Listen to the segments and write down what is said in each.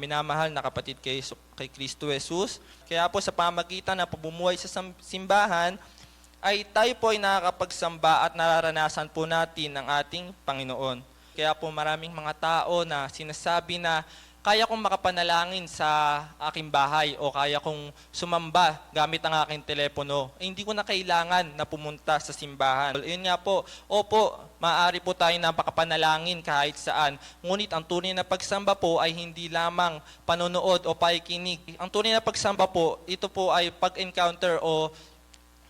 minamahal na kapatid kay, kay Kristo Jesus. Kaya po sa pamagitan ng pamumuhay sa simbahan, ay tayo po ay nakakapagsamba at nararanasan po natin ang ating Panginoon. Kaya po maraming mga tao na sinasabi na kaya kong makapanalangin sa aking bahay o kaya kong sumamba gamit ang aking telepono. Eh, hindi ko na kailangan na pumunta sa simbahan. Yun nga po, opo, maaari po tayo na makapanalangin kahit saan. Ngunit ang tunay na pagsamba po ay hindi lamang panonood o pakikinig. Ang tunay na pagsamba po, ito po ay pag-encounter o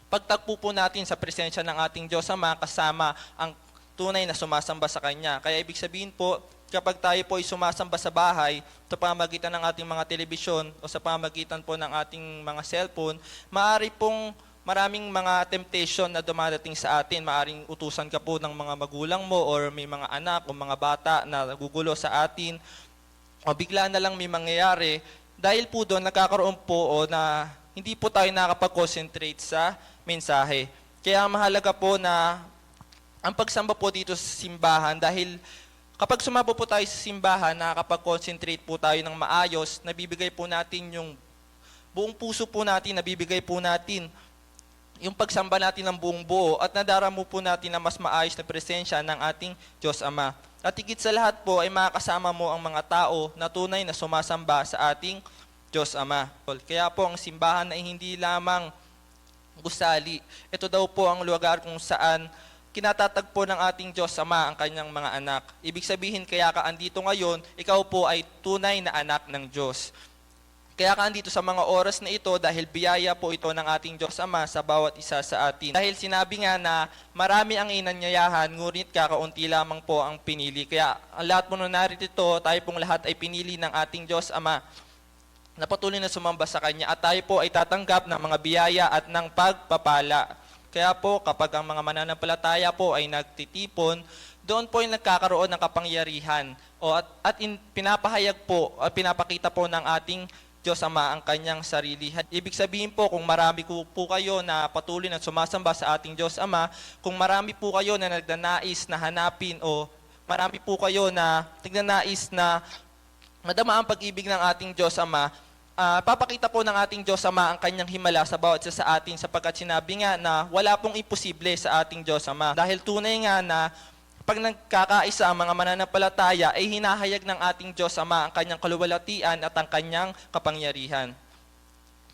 pagtagpo po natin sa presensya ng ating Diyos Ama kasama ang tunay na sumasamba sa Kanya. Kaya ibig sabihin po, kapag tayo po ay sumasamba sa bahay sa pamagitan ng ating mga telebisyon o sa pamagitan po ng ating mga cellphone, maaari pong maraming mga temptation na dumadating sa atin. Maaring utusan ka po ng mga magulang mo or may mga anak o mga bata na nagugulo sa atin o bigla na lang may mangyayari, dahil po doon nagkakaroon po o na hindi po tayo nakapag-concentrate sa mensahe. Kaya mahalaga po na ang pagsamba po dito sa simbahan dahil kapag sumaba po tayo sa simbahan, nakakapag-concentrate po tayo ng maayos, nabibigay po natin yung buong puso po natin, nabibigay po natin yung pagsamba natin ng buong buo at nadaramo po natin na mas maayos na presensya ng ating Diyos Ama. At higit sa lahat po ay makakasama mo ang mga tao na tunay na sumasamba sa ating Diyos Ama. Kaya po ang simbahan ay hindi lamang gusali. Ito daw po ang lugar kung saan kinatatagpo ng ating Diyos Ama ang kanyang mga anak. Ibig sabihin, kaya ka andito ngayon, ikaw po ay tunay na anak ng Diyos. Kaya ka andito sa mga oras na ito dahil biyaya po ito ng ating Diyos Ama sa bawat isa sa atin. Dahil sinabi nga na marami ang inanyayahan, ngunit kakaunti lamang po ang pinili. Kaya ang lahat po na narito, tayo pong lahat ay pinili ng ating Diyos Ama na patuloy na sumamba sa Kanya at tayo po ay tatanggap ng mga biyaya at ng pagpapala. Kaya po, kapag ang mga mananampalataya po ay nagtitipon, doon po ay nagkakaroon ng kapangyarihan o at, at in, pinapahayag po at pinapakita po ng ating Diyos Ama ang kanyang sarili. Ibig sabihin po, kung marami po, po kayo na patuloy na sumasamba sa ating Diyos Ama, kung marami po kayo na nagnanais na hanapin o marami po kayo na nagnanais na madama ang pag-ibig ng ating Diyos Ama, ah, papakita po ng ating Diyos Ama ang kanyang himala sa bawat isa sa atin sapagkat sinabi nga na wala pong imposible sa ating Diyos Ama. Dahil tunay nga na pag nagkakaisa ang mga mananampalataya ay hinahayag ng ating Diyos Ama ang kanyang kaluwalhatian at ang kanyang kapangyarihan.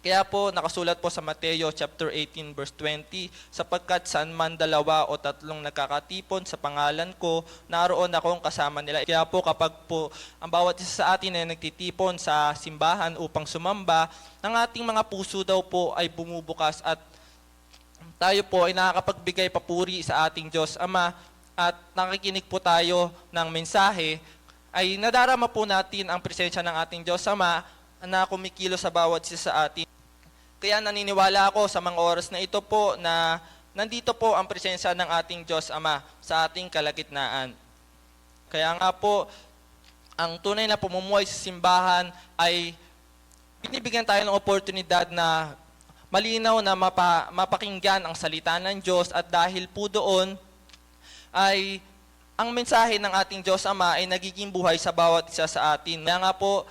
Kaya po nakasulat po sa Mateo chapter 18 verse 20, sapagkat saan man dalawa o tatlong nagkakatipon sa pangalan ko, naroon akong kasama nila. Kaya po kapag po ang bawat isa sa atin ay nagtitipon sa simbahan upang sumamba, ang ating mga puso daw po ay bumubukas at tayo po ay nakakapagbigay papuri sa ating Diyos Ama at nakikinig po tayo ng mensahe, ay nadarama po natin ang presensya ng ating Diyos Ama na kumikilos sa bawat isa sa atin. Kaya naniniwala ako sa mga oras na ito po na nandito po ang presensya ng ating Diyos Ama sa ating kalagitnaan. Kaya nga po, ang tunay na pumumuhay sa simbahan ay binibigyan tayo ng oportunidad na malinaw na mapa, mapakinggan ang salita ng Diyos at dahil po doon ay ang mensahe ng ating Diyos Ama ay nagiging buhay sa bawat isa sa atin. Kaya nga po,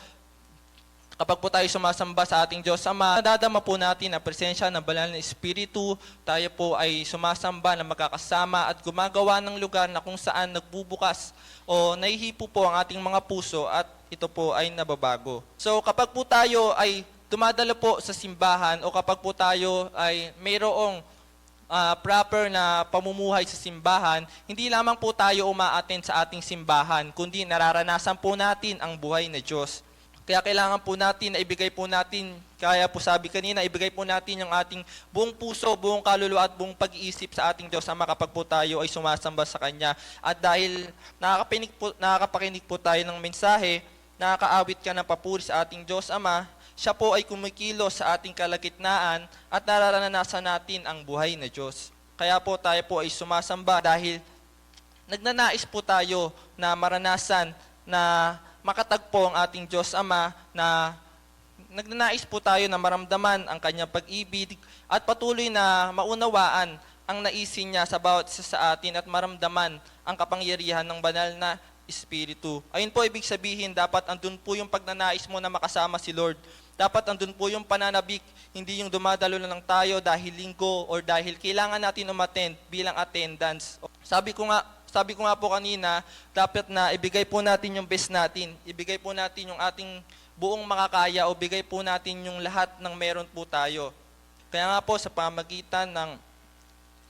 kapag po tayo sumasamba sa ating Diyos Ama, nadadama po natin ang presensya ng banal na Espiritu. Tayo po ay sumasamba na magkakasama at gumagawa ng lugar na kung saan nagbubukas o nahihipo po ang ating mga puso at ito po ay nababago. So kapag po tayo ay dumadalo po sa simbahan o kapag po tayo ay mayroong ah, proper na pamumuhay sa simbahan, hindi lamang po tayo umaattend sa ating simbahan, kundi nararanasan po natin ang buhay na Diyos. Kaya kailangan po natin na ibigay po natin, kaya po sabi kanina, ibigay po natin yung ating buong puso, buong kaluluwa at buong pag-iisip sa ating Diyos Ama kapag po tayo ay sumasamba sa Kanya. At dahil nakakapinig po, nakakapakinig po tayo ng mensahe, nakakaawit ka ng papuri sa ating Diyos Ama, siya po ay kumikilos sa ating kalagitnaan at nararanasan natin ang buhay na Diyos. Kaya po tayo po ay sumasamba dahil nagnanais po tayo na maranasan na makatagpo ang ating Diyos Ama na nagnanais po tayo na maramdaman ang kanyang pag-ibig at patuloy na maunawaan ang naisin niya sa bawat isa sa atin at maramdaman ang kapangyarihan ng banal na Espiritu. Ayun po ibig sabihin, dapat andun po yung pagnanais mo na makasama si Lord. Dapat andun po yung pananabik, hindi yung dumadalo lang tayo dahil linggo or dahil kailangan natin umattend bilang attendance. Sabi ko nga, sabi ko nga po kanina, dapat na ibigay po natin yung best natin. Ibigay po natin yung ating buong makakaya o bigay po natin yung lahat ng meron po tayo. Kaya nga po sa pamagitan ng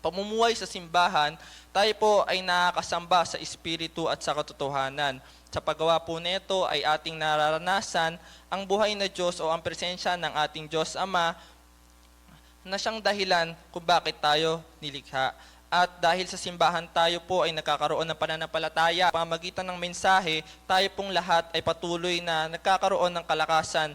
pamumuhay sa simbahan, tayo po ay nakakasamba sa espiritu at sa katotohanan. Sa paggawa po nito ay ating nararanasan ang buhay na Diyos o ang presensya ng ating Diyos Ama na siyang dahilan kung bakit tayo nilikha. At dahil sa simbahan tayo po ay nagkakaroon ng pananampalataya, pamagitan ng mensahe, tayo pong lahat ay patuloy na nagkakaroon ng kalakasan